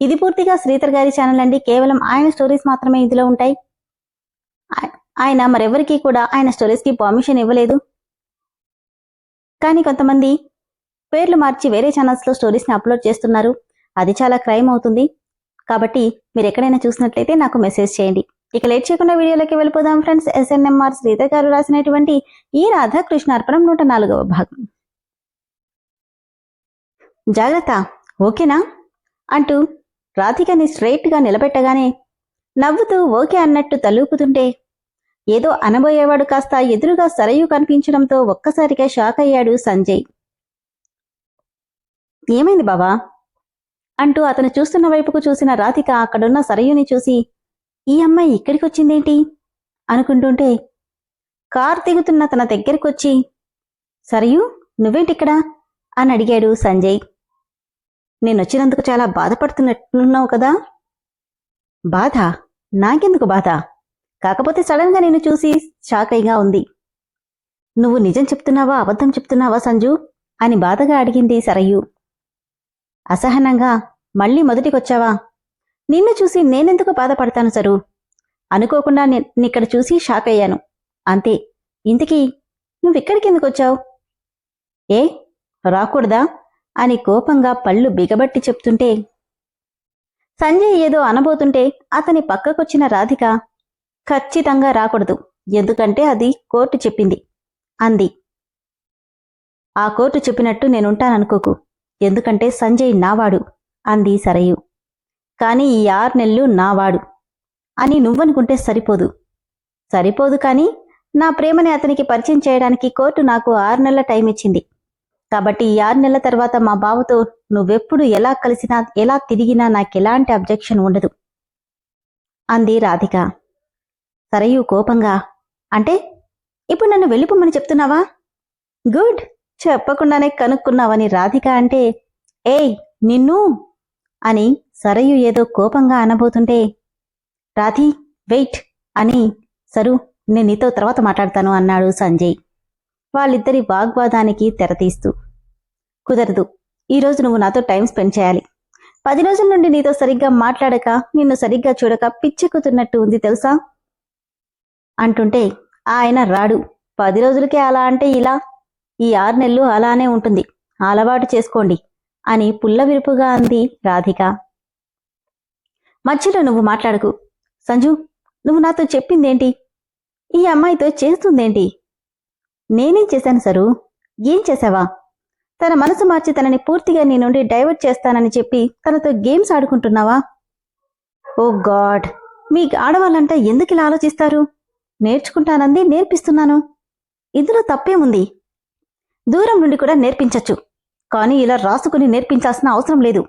ఇది పూర్తిగా శ్రీధర్ గారి ఛానల్ అండి. కేవలం ఆయన స్టోరీస్ మాత్రమే ఇందులో ఉంటాయి. ఆయన మరెవరికి కూడా ఆయన స్టోరీస్కి పర్మిషన్ ఇవ్వలేదు. కానీ కొంతమంది పేర్లు మార్చి వేరే ఛానల్స్లో లో అప్లోడ్ చేస్తున్నారు. అది చాలా క్రైమ్ అవుతుంది. కాబట్టి మీరు ఎక్కడైనా చూసినట్లయితే నాకు మెసేజ్ చేయండి. ఇక లేట్ చేయకుండా వీడియోలోకి వెళ్ళిపోదాం ఫ్రెండ్స్ ఎస్ఎన్ఎంఆర్ శ్రీధర్ గారు రాసినటువంటి ఈ రాధాకృష్ణ అర్పణం నూట నాలుగవ భాగం. జాగ్రత్త ఓకేనా? అంటూ రాధికని స్ట్రైట్గా నిలబెట్టగానే నవ్వుతూ ఓకే అన్నట్టు తలూపుతుంటే ఏదో అనబోయేవాడు కాస్త ఎదురుగా సరయు కనిపించడంతో ఒక్కసారిగా షాక్ అయ్యాడు సంజయ్. ఏమైంది బావా? అంటూ అతను చూస్తున్న వైపుకు చూసిన రాధిక అక్కడున్న సరయుని చూసి ఈ అమ్మాయి ఇక్కడికి వచ్చిందేంటి అనుకుంటుంటే కార్ దిగుతున్న తన దగ్గరికొచ్చి సరయు నువ్వేంటిక్కడా? అని అడిగాడు సంజయ్. నేను వచ్చినందుకు చాలా బాధపడుతున్నట్టున్నావు కదా? బాధ? నాకెందుకు బాధ? కాకపోతే సడన్గా నేను చూసి షాక్ ఉంది. నువ్వు నిజం చెప్తున్నావా? అబద్ధం చెప్తున్నావా సంజు? అని బాధగా అడిగింది సరయు. అసహనంగా మళ్ళీ మొదటికొచ్చావా? నిన్ను చూసి నేనెందుకు బాధపడతాను సరు? అనుకోకుండా నిక్కడ చూసి షాక్ అయ్యాను అంతే. ఇంతకీ నువ్విక్కడికి ఎందుకు వచ్చావు ఏ? రాకూడదా? అని కోపంగా పళ్ళు బిగబట్టి చెప్తుంటే సంజయ్ ఏదో అనబోతుంటే అతని పక్కకొచ్చిన రాధిక ఖచ్చితంగా రాకూడదు. ఎందుకంటే అది కోర్టు చెప్పింది. అంది. ఆ కోర్టు చెప్పినట్టు నేనుంటాననుకోకు. ఎందుకంటే సంజయ్ నావాడు అంది సరయు. కాని ఈ ఆరు నెలలు నావాడు. అని నువ్వనుకుంటే సరిపోదు. సరిపోదు కాని నా ప్రేమని అతనికి పరిచయం చేయడానికి కోర్టు నాకు ఆరు నెలల టైం ఇచ్చింది కాబట్టి ఈ ఆరు నెలల తర్వాత మా బావతో నువ్వెప్పుడు ఎలా కలిసినా ఎలా తిరిగినా నాకెలాంటి అబ్జెక్షన్ ఉండదు అంది రాధిక. సరయు కోపంగా అంటే ఇప్పుడు నన్ను వెళ్ళిపోమని చెప్తున్నావా? గుడ్ చెప్పకుండానే కనుక్కున్నావని రాధిక అంటే ఏయ్ నిన్ను అని సరయు ఏదో కోపంగా అనబోతుంటే రాధి వెయిట్ అని సరు నేను నీతో తర్వాత మాట్లాడతాను అన్నాడు సంజయ్. వాళ్ళిద్దరి వాగ్వాదానికి తెరతీస్తూ కుదరదు. ఈరోజు నువ్వు నాతో టైం స్పెండ్ చేయాలి. పది రోజుల నుండి నీతో సరిగ్గా మాట్లాడక నిన్ను సరిగ్గా చూడక పిచ్చెక్కుతున్నట్టు ఉంది తెలుసా? అంటుంటే ఆయన రాడు. పది రోజులకే అలా అంటే ఇలా? ఈ ఆరు నెలలు అలానే ఉంటుంది. అలవాటు చేసుకోండి అని పుల్లవిరుపుగా అంది రాధిక. మధ్యలో నువ్వు మాట్లాడకు. సంజు నువ్వు నాతో చెప్పిందేంటి? ఈ అమ్మాయితో చేస్తుందేంటి? నేనేం చేశాను సరు? ఏం చేశావా? తన మనసు మార్చి తనని పూర్తిగా నీ నుండి డైవర్ట్ చేస్తానని చెప్పి తనతో గేమ్స్ ఆడుకుంటున్నావా? ఓ గాడ్! మీ ఆడవాళ్ళంటే ఎందుకు ఇలా ఆలోచిస్తారు? నేర్చుకుంటానంది నేర్పిస్తున్నాను. ఇందులో తప్పేముంది దూరం నుండి కూడా నేర్పించచ్చు. కానీ ఇలా రాసుకుని నేర్పించాల్సిన అవసరం లేదు.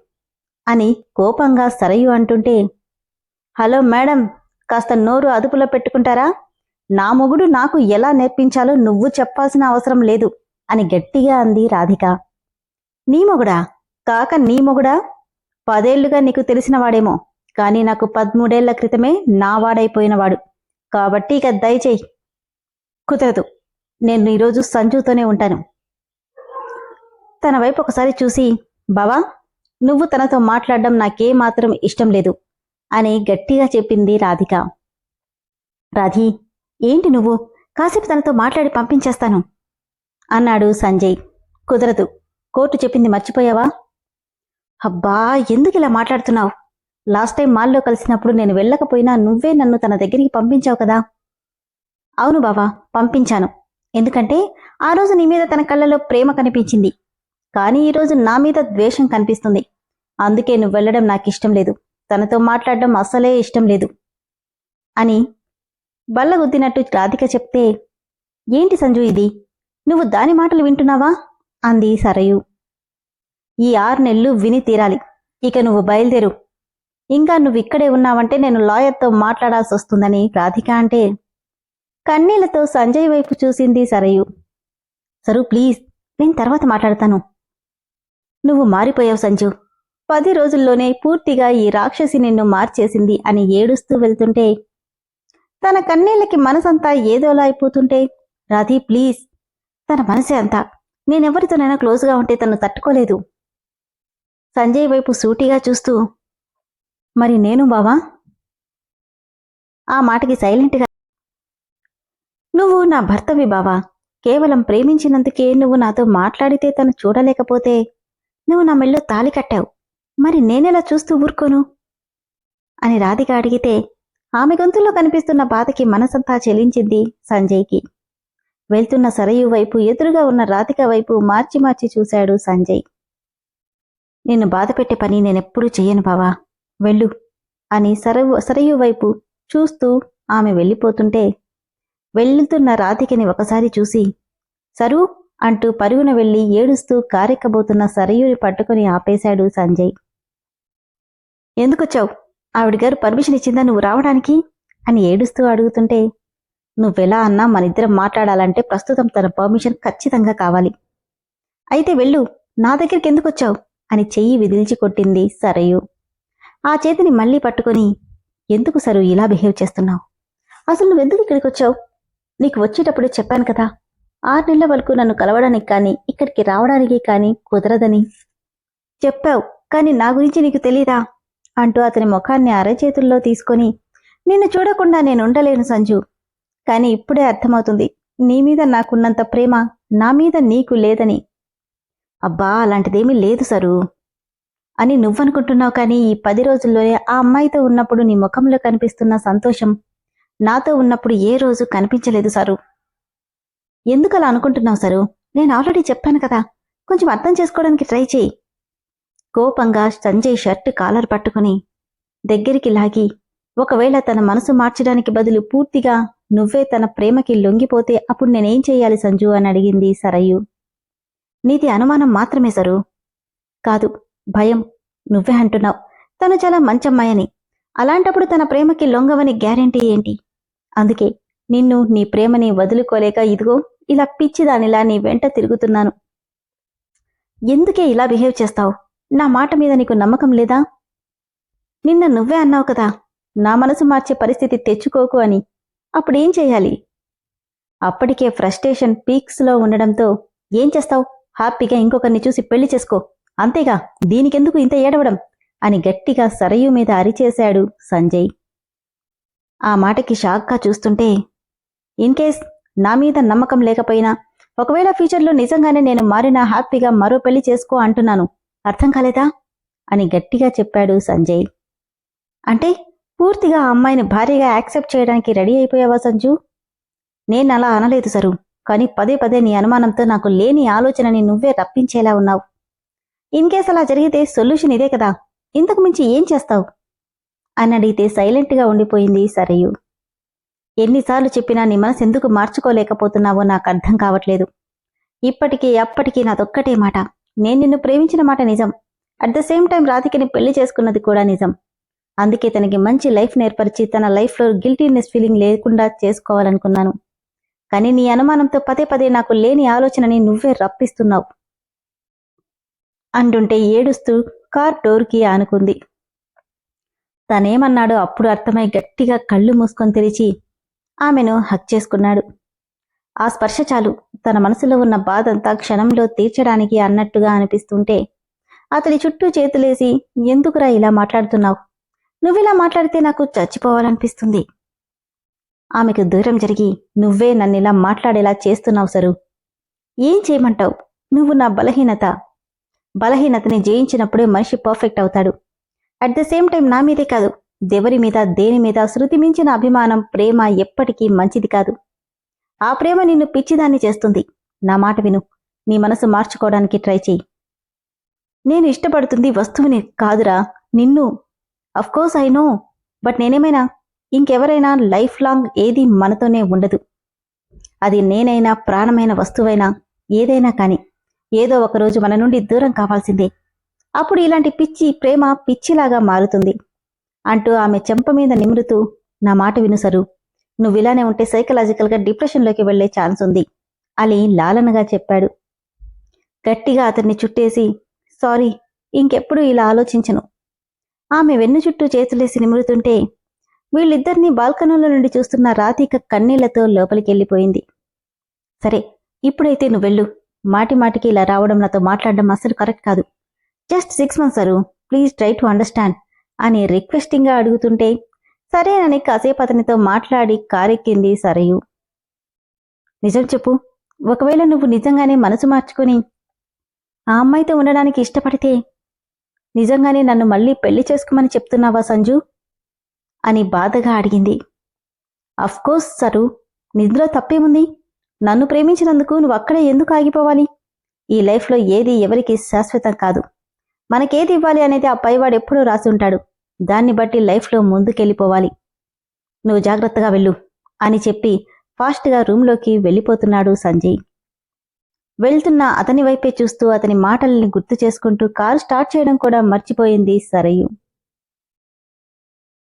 అని కోపంగా సరయు అంటుంటే హలో మేడం కాస్త నోరు అదుపులో పెట్టుకుంటారా? నా మొగుడు నాకు ఎలా నేర్పించాలో నువ్వు చెప్పాల్సిన అవసరం లేదు అని గట్టిగా అంది రాధిక. నీ మొగుడా? కాక నీ మొగుడా? పదేళ్ళుగా నీకు తెలిసిన వాడేమో కానీ నాకు పదమూడేళ్ళ క్రితమే నా వాడైపోయినవాడు కాబట్టి ఇక దయచేయి. కుదరదు. నేను ఈరోజు సంజుతోనే ఉంటాను. తన వైపు ఒకసారి చూసి బావా నువ్వు తనతో మాట్లాడడం నాకే మాత్రం ఇష్టం లేదు అని గట్టిగా చెప్పింది రాధిక. రాధి ఏంటి నువ్వు? కాసేపు తనతో మాట్లాడి పంపించేస్తాను. అన్నాడు సంజయ్. కుదరదు. కోర్టు చెప్పింది మర్చిపోయావా? అబ్బా ఎందుకు ఇలా మాట్లాడుతున్నావు? లాస్ట్ టైం మాల్లో కలిసినప్పుడు నేను వెళ్ళకపోయినా నువ్వే నన్ను తన దగ్గరికి పంపించావు కదా. అవును బావా పంపించాను. ఎందుకంటే ఆ రోజు నీ మీద తన కళ్ళలో ప్రేమ కనిపించింది. కానీ ఈరోజు నా మీద ద్వేషం కనిపిస్తుంది. అందుకే నువ్వు వెళ్ళడం నాకు ఇష్టం లేదు. తనతో మాట్లాడడం అస్సలే ఇష్టం లేదు. అని బల్లగుద్దినట్టు రాధిక చెప్తే ఏంటి సంజు ఇది? నువ్వు దాని మాటలు వింటున్నావా? అంది సరయు. ఈ ఆరు నెలలు విని తీరాలి. ఇక నువ్వు బయలుదేరు. ఇంకా నువ్వు ఇక్కడే ఉన్నావంటే నేను లాయర్తో మాట్లాడాల్సి వస్తుందని రాధిక అంటే కన్నీళ్ళతో సంజయ్ వైపు చూసింది సరయు. సరు ప్లీజ్ నేను తర్వాత మాట్లాడతాను. నువ్వు మారిపోయావు సంజు. పది రోజుల్లోనే పూర్తిగా ఈ రాక్షసి నిన్ను మార్చేసింది అని ఏడుస్తూ వెళ్తుంటే తన కన్నీళ్ళకి మనసంతా ఏదోలా అయిపోతుంటే రాధి ప్లీజ్ తన మనసే అంతా. నేనెవరితోనైనా క్లోజ్గా ఉంటే తను తట్టుకోలేదు. సంజయ్ వైపు సూటిగా చూస్తూ మరి నేను బావా? ఆ మాటకి సైలెంట్గా నువ్వు నా భర్తవి బావా. కేవలం ప్రేమించినందుకే నువ్వు నాతో మాట్లాడితే తను చూడలేకపోతే నువ్వు నా మెళ్ళో తాలి కట్టావు. మరి నేనెలా చూస్తూ ఊరుకోను? అని రాధిక అడిగితే ఆమె గొంతులో కనిపిస్తున్న బాధకి మనసంతా చెలించింది సంజయ్కి. వెళ్తున్న సరయు వైపు ఎదురుగా ఉన్న రాధిక వైపు మార్చి మార్చి చూశాడు సంజయ్. నిన్ను బాధ పెట్టే పని నేనెప్పుడూ చెయ్యను బావా. వెళ్ళు అని సరవు సరయు వైపు చూస్తూ ఆమె వెళ్ళిపోతుంటే వెళ్తున్న రాధికని ఒకసారి చూసి సరు అంటూ పరుగున వెళ్ళి ఏడుస్తూ కారెక్కబోతున్న సరయుని పట్టుకుని ఆపేశాడు సంజయ్. ఎందుకొచ్చావు? ఆవిడ గారు పర్మిషన్ ఇచ్చిందా నువ్వు రావడానికి? అని ఏడుస్తూ అడుగుతుంటే నువ్వెలా అన్నా మనిద్దరం మాట్లాడాలంటే ప్రస్తుతం తన పర్మిషన్ ఖచ్చితంగా కావాలి. అయితే వెళ్ళు నా దగ్గరికి ఎందుకొచ్చావు? అని చెయ్యి విదిల్చి కొట్టింది సరయు. ఆ చేతిని మళ్ళీ పట్టుకొని ఎందుకు సరు ఇలా బిహేవ్ చేస్తున్నావు? అసలు నువ్వెందుకు ఇక్కడికి వచ్చావు నీకు వచ్చేటప్పుడే చెప్పాను కదా ఆరు నెలల వరకు నన్ను కలవడానికి కానీ ఇక్కడికి రావడానికి కానీ కుదరదని. చెప్పావు కానీ నా గురించి నీకు తెలీదా? అంటూ అతని ముఖాన్ని అరచేతుల్లో తీసుకొని నిన్ను చూడకుండా నేను ఉండలేను సంజు. కానీ ఇప్పుడే అర్థమవుతుంది నీ మీద నాకున్నంత ప్రేమ నా మీద నీకు లేదని. అబ్బా అలాంటిదేమీ లేదు సరు. అని నువ్వనుకుంటున్నావు కానీ ఈ పది రోజుల్లోనే ఆ అమ్మాయితో ఉన్నప్పుడు నీ ముఖంలో కనిపిస్తున్న సంతోషం నాతో ఉన్నప్పుడు ఏ రోజు కనిపించలేదు సరు. ఎందుకు అలా అనుకుంటున్నావు సరు? నేను ఆల్రెడీ చెప్పాను కదా. కొంచెం అర్థం చేసుకోవడానికి ట్రై చేయి. కోపంగా సంజయ్ షర్ట్ కాలర్ పట్టుకుని దగ్గరికి లాగి ఒకవేళ తన మనసు మార్చడానికి బదులు పూర్తిగా నువ్వే తన ప్రేమకి లొంగిపోతే అప్పుడు నేనేం చేయాలి సంజు అని అడిగింది సరయ్యు నీది అనుమానం మాత్రమే సరు. కాదు భయం. నువ్వే అంటున్నావు. తను చాలా మంచమ్మాయని. అలాంటప్పుడు తన ప్రేమకి లొంగవని గ్యారెంటీ ఏంటి? అందుకే నిన్ను నీ ప్రేమని వదులుకోలేక ఇదిగో ఇలా పిచ్చిదానిలా నీ వెంట తిరుగుతున్నాను. ఎందుకే ఇలా బిహేవ్ చేస్తావు? నా మాట మీద నీకు నమ్మకం లేదా? నిన్న నువ్వే అన్నావు కదా నా మనసు మార్చే పరిస్థితి తెచ్చుకోకు అని. అప్పుడేం చేయాలి? అప్పటికే ఫ్రస్ట్రేషన్ పీక్స్లో ఉండడంతో ఏం చేస్తావు? హ్యాపీగా ఇంకొకరిని చూసి పెళ్ళి చేసుకో. అంతేగా దీనికెందుకు ఇంత ఏడవడం? అని గట్టిగా సరయు మీద అరిచేశాడు సంజయ్. ఆ మాటకి షాక్గా చూస్తుంటే ఇన్ కేస్ నా మీద నమ్మకం లేకపోయినా ఒకవేళ ఫ్యూచర్లో నిజంగానే నేను మారినా హ్యాపీగా మరో పెళ్ళి చేసుకో అంటున్నాను. అర్థం కాలేదా? అని గట్టిగా చెప్పాడు సంజయ్. అంటే పూర్తిగా ఆ అమ్మాయిని భార్యగా యాక్సెప్ట్ చేయడానికి రెడీ అయిపోయావా సంజు? నేను అలా అనలేదు సరు కానీ పదే పదే నీ అనుమానంతో నాకు లేని ఆలోచనని నువ్వే రప్పించేలా ఉన్నావు. ఇన్ కేస్ అలా జరిగితే సొల్యూషన్ ఇదే కదా ఇంతకు మించి ఏం చేస్తావు? అని అడిగితే సైలెంట్గా ఉండిపోయింది సరయు. ఎన్నిసార్లు చెప్పినా నీ మనసు ఎందుకు మార్చుకోలేకపోతున్నావో నాకు అర్థం కావట్లేదు. ఇప్పటికీ అప్పటికీ నాదొక్కటే మాట. నేను నిన్ను ప్రేమించిన మాట నిజం. అట్ ద సేమ్ టైం రాధికని పెళ్ళి చేసుకున్నది కూడా నిజం. అందుకే తనకి మంచి లైఫ్ నేర్పరిచి తన లైఫ్లో గిల్టీనెస్ ఫీలింగ్ లేకుండా చేసుకోవాలనుకున్నాను. కానీ నీ అనుమానంతో పదే పదే నాకు లేని ఆలోచనని నువ్వే రప్పిస్తున్నావు. అంటుంటే ఏడుస్తూ కార్ డోర్కి ఆనుకుంది. తనేమన్నాడో అప్పుడు అర్థమై గట్టిగా కళ్ళు మూసుకొని తెరిచి ఆమెను హక్ చేసుకున్నాడు. ఆ స్పర్శ చాలు. తన మనసులో ఉన్న బాధంతా క్షణంలో తీర్చడానికి అన్నట్టుగా అనిపిస్తుంటే అతడి చుట్టూ చేతులేసి ఎందుకురా ఇలా మాట్లాడుతున్నావు? నువ్విలా మాట్లాడితే నాకు చచ్చిపోవాలనిపిస్తుంది. ఆమెకు దూరం జరిగి నువ్వే నన్నిలా మాట్లాడేలా చేస్తున్నావు సరు. ఏం చేయమంటావు? నువ్వు నా బలహీనత. బలహీనతని జయించినప్పుడే మనిషి పర్ఫెక్ట్ అవుతాడు. అట్ ద సేమ్ టైం నా మీదే కాదు దెవరి మీద దేని మీద శృతి మించిన అభిమానం ప్రేమ ఎప్పటికీ మంచిది కాదు. ఆ ప్రేమ నిన్ను పిచ్చిదాన్ని చేస్తుంది. నా మాట విను. నీ మనసు మార్చుకోవడానికి ట్రై చేయి. నేను ఇష్టపడుతుంది వస్తువుని కాదురా. నిన్ను. అఫ్కోర్స్ ఐ నో బట్ నేనేమైనా? ఇంకెవరైనా లైఫ్ లాంగ్ ఏది మనతోనే ఉండదు. అది నేనైనా ప్రాణమైన వస్తువైనా ఏదైనా కాని. ఏదో ఒకరోజు మన నుండి దూరం కావాల్సిందే. అప్పుడు ఇలాంటి పిచ్చి ప్రేమ పిచ్చిలాగా మారుతుంది. అంటూ ఆమె చెంప మీద నిమురుతూ నా మాట విను సరు. నువ్వు ఇలానే ఉంటే సైకలాజికల్గా డిప్రెషన్లోకి వెళ్ళే ఛాన్స్ ఉంది. అని లాలనగా చెప్పాడు. గట్టిగా అతన్ని చుట్టేసి సారీ ఇంకెప్పుడు ఇలా ఆలోచించను. ఆమె వెన్ను చుట్టూ చేతులేసి నిమురుతుంటే వీళ్ళిద్దరినీ బాల్కనీలో నుండి చూస్తున్న రాధిక కన్నీళ్ళతో లోపలికి వెళ్ళిపోయింది సరే ఇప్పుడైతే నువ్వు వెళ్ళు. మాటి మాటికి ఇలా రావడం నాతో మాట్లాడడం అస్సలు కరెక్ట్ కాదు. Just six months sir please try to understand అని రిక్వెస్టింగ్గా అడుగుతుంటే సరేనని కాసేపు అతనితో మాట్లాడి కారెక్కింది సరయు. నిజం చెప్పు ఒకవేళ నువ్వు నిజంగానే మనసు మార్చుకుని ఆ అమ్మాయితో ఉండడానికి ఇష్టపడితే నిజంగానే నన్ను మళ్ళీ పెళ్ళి చేసుకోమని చెప్తున్నావా సంజు? అని బాధగా అడిగింది. Of course sir. నిద్రలో తప్పేముంది? నన్ను ప్రేమించినందుకు నువ్వు అక్కడే ఎందుకు ఆగిపోవాలి? ఈ లైఫ్లో ఏది ఎవరికి శాశ్వతం కాదు. మనకేది ఇవ్వాలి అనేది ఆ పైవాడు ఎప్పుడూ రాసి ఉంటాడు. దాన్ని బట్టి లైఫ్లో ముందుకెళ్ళిపోవాలి. నువ్వు జాగ్రత్తగా వెళ్ళు అని చెప్పి ఫాస్ట్గా రూంలోకి వెళ్ళిపోతున్నాడు సంజయ్. వెళ్తున్న అతని వైపే చూస్తూ అతని మాటల్ని గుర్తు చేసుకుంటూ కారు స్టార్ట్ చేయడం కూడా మర్చిపోయింది సరయు.